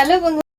Hello বন্ধু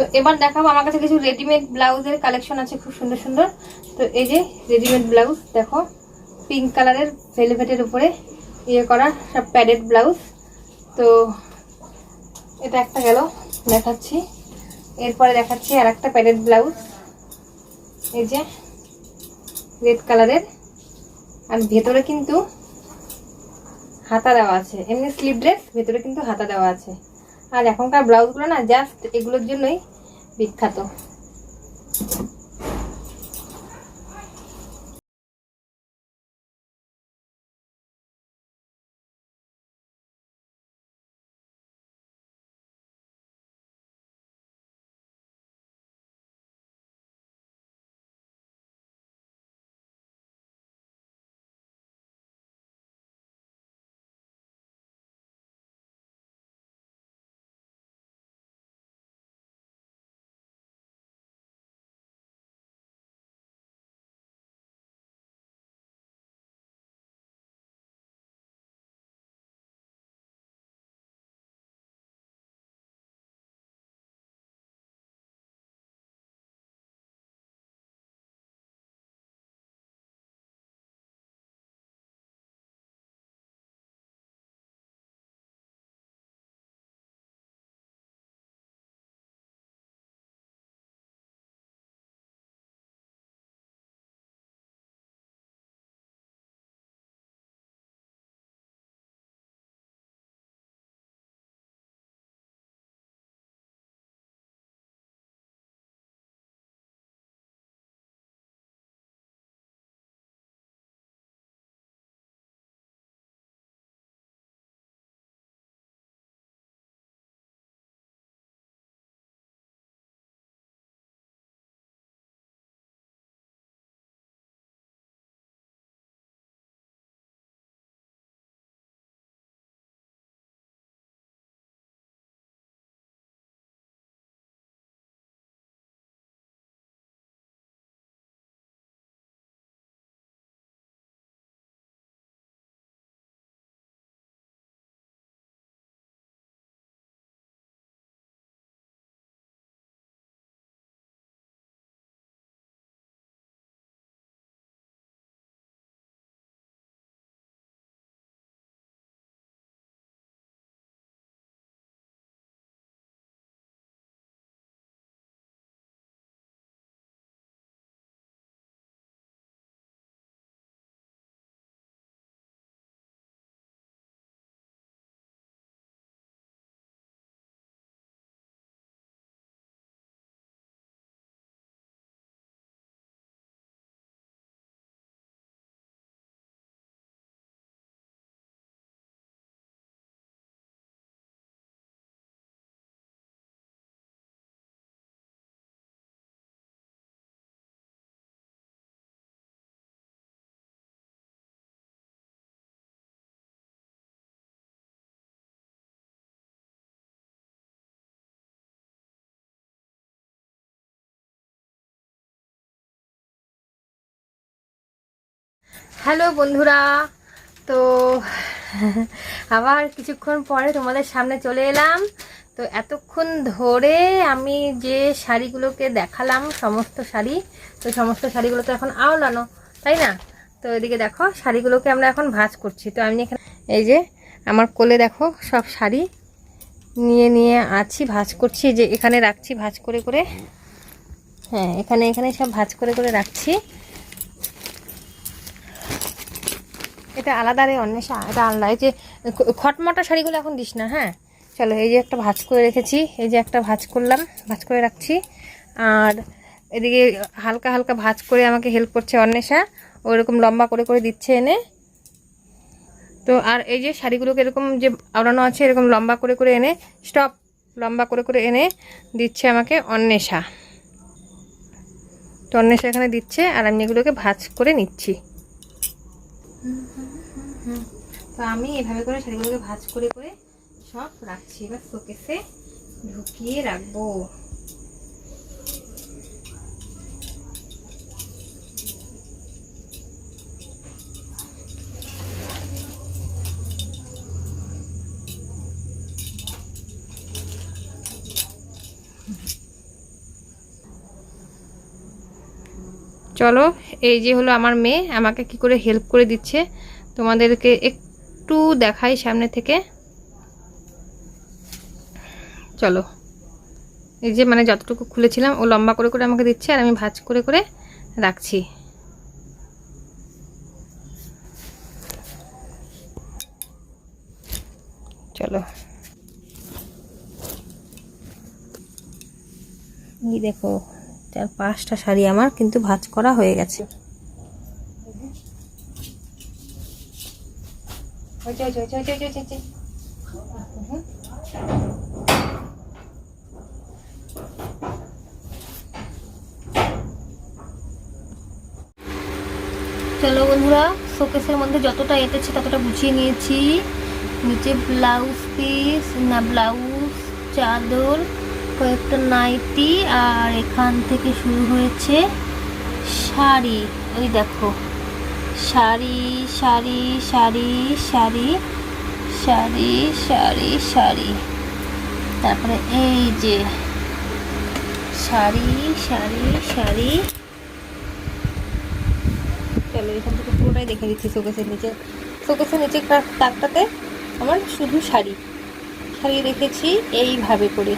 তো এবার দেখাবো আমার কাছে কিছু রেডিমেড ব্লাউজের কালেকশন আছে খুব সুন্দর সুন্দর। তো এই যে রেডিমেড ব্লাউজ, দেখো পিঙ্ক কালারের ভেলভেটের উপরে ইয়ে করা সব প্যাডেড ব্লাউজ। তো এটা একটা গেল, দেখাচ্ছি। এরপরে দেখাচ্ছি আর একটা প্যাডেড ব্লাউজ। এই যে রেড কালারের আর ভেতরে কিন্তু হাতা দেওয়া আছে। এমনি স্লিভ ড্রেস ভেতরে কিন্তু হাতা দেওয়া আছে। আর এখনকার ব্লাউজগুলো না জাস্ট এগুলোর জন্যই বিখ্যাত। হ্যালো বন্ধুরা, তো আবার কিছুক্ষণ পরে তোমাদের সামনে চলে এলাম। তো এতক্ষণ ধরে আমি যে শাড়িগুলোকে দেখালাম, সমস্ত শাড়ি, তো সমস্ত শাড়িগুলো তো এখন আওলানো, তাই না? তো এদিকে দেখো, শাড়িগুলোকে আমরা এখন ভাঁজ করছি। তো আমি এখানে, এই যে আমার কোলে দেখো সব শাড়ি নিয়ে নিয়ে আছি, ভাঁজ করছি। যে এখানে রাখছি ভাঁজ করে করে। হ্যাঁ এখানে এখানে সব ভাঁজ করে করে রাখছি। এটা আলাদা রে অন্বেষা, এটা আলাদা। এই যে খটমটা শাড়িগুলো এখন দিস না হ্যাঁ? চলো, এই যে একটা ভাঁজ করে রেখেছি, এই যে একটা ভাজ করলাম, ভাজ করে রাখছি। আর এদিকে হালকা হালকা ভাঁজ করে আমাকে হেল্প করছে অন্বেষা ওরকম লম্বা করে করে দিচ্ছে এনে। তো আর এই যে শাড়িগুলোকে এরকম যে আওড়ানো আছে, এরকম লম্বা করে করে এনে স্টপ লম্বা করে করে এনে দিচ্ছে আমাকে অন্বেষা। তো অন্বেষা এখানে দিচ্ছে, আর আমি এগুলোকে ভাজ করে নিচ্ছি। তো আমি এভাবে করে শাড়িগুলোকে ভাজ করে করে সব রাখছি। এবার শোকেসে ঢুকিয়ে রাখব। চলো, এই যে হলো আমার মেয়ে, আমাকে কি করে হেল্প করে দিচ্ছে? তোমাদেরকে একটু দেখাই সামনে থেকে। চলো। এই যে মানে যতটুকু খুলেছিলাম, ও লম্বা করে করে আমাকে দিচ্ছে, আর আমি ভাজ করে করে রাখছি। চলো। এই দেখো, চার পাঁচটা শাড়ি আমার, কিন্তু ভাজ করা হয়ে গেছে। চলো বন্ধুরা শোকেসের মধ্যে যতটা এঁটেছে ততটা গুছিয়ে নিয়েছি নিচে ব্লাউজ পিস না ব্লাউজ চাদর কয়েকটা নাইটি আর এখান থেকে শুরু হয়েছে শাড়ি ওই দেখো শাড়ি শাড়ি শাড়ি শাড়ি শাড়ি শাড়ি শাড়ি তারপরে এই যে শাড়ি শাড়ি শাড়ি চলো, এখান থেকে পুরোটাই দেখে দিচ্ছি শোকেসের নিচে। শোকেসের নিচে তাকটাতে আমার শুধু শাড়ি। শাড়ি রেখেছি এইভাবে করে।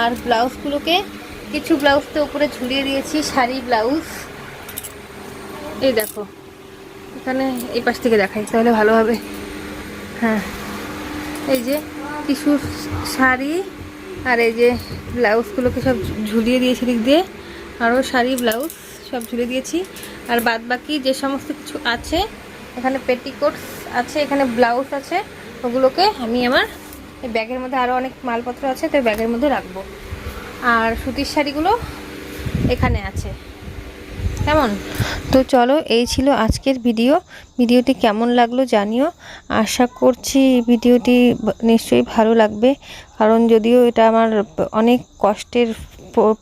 আর ব্লাউজগুলোকে কিছু ব্লাউজ তো উপরে ঝুলিয়ে দিয়েছি, শাড়ি, ব্লাউজ। এই দেখো। এখানে এই পাশ থেকে দেখাই, তাহলে ভালো হবে। হ্যাঁ। এই যে কিছু শাড়ি আর এই যে ব্লাউজগুলোকে সব ঝুলিয়ে দিয়েছি দিক দিয়ে। আরও শাড়ি, ব্লাউজ সব ঝুলিয়ে দিয়েছি। আর বাদ বাকি যে সমস্ত কিছু আছে, এখানে পেটিকোটস আছে, এখানে ব্লাউজ আছে, ওগুলোকে আমি আমার ব্যাগের মধ্যে আরও অনেক মালপত্র আছে, তো ব্যাগের মধ্যে রাখব। আর সুতির শাড়িগুলো এখানে আছে। কেমন? তো চলো, এই ছিল আজকের ভিডিও। ভিডিওটি কেমন লাগল জানিও। আশা করছি ভিডিওটি নিশ্চয়ই ভালো লাগবে। কারণ যদিও এটা আমার অনেক কষ্টের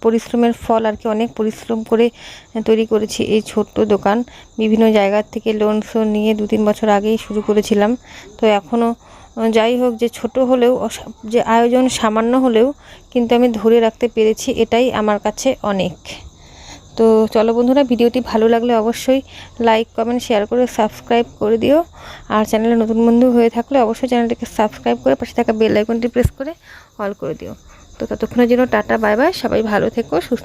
পরিশ্রমের ফল আর কি, অনেক পরিশ্রম করে তৈরি করেছি এই ছোট্ট দোকান। বিভিন্ন জায়গার থেকে লোন সোন নিয়ে দু তিন বছর আগেই শুরু করেছিলাম। তো এখনও যাই হোক যে ছোট হলেও যে আয়োজন সামান্য হলেও কিন্তু আমি ধরে রাখতে পেরেছি, এটাই আমার কাছে অনেক। তো চলো বন্ধুরা, ভিডিওটি ভালো লাগলে অবশ্যই লাইক কমেন্ট শেয়ার করে সাবস্ক্রাইব করে দিও। আর চ্যানেলে নতুন বন্ধু হয়ে থাকলে অবশ্যই চ্যানেলটিকে সাবস্ক্রাইব করে পাশে থাকা বেল আইকনটি প্রেস করে অল করে দিও। তো ততক্ষণের জন্য টাটা বাই বাই সবাই ভালো থেকো, সুস্থ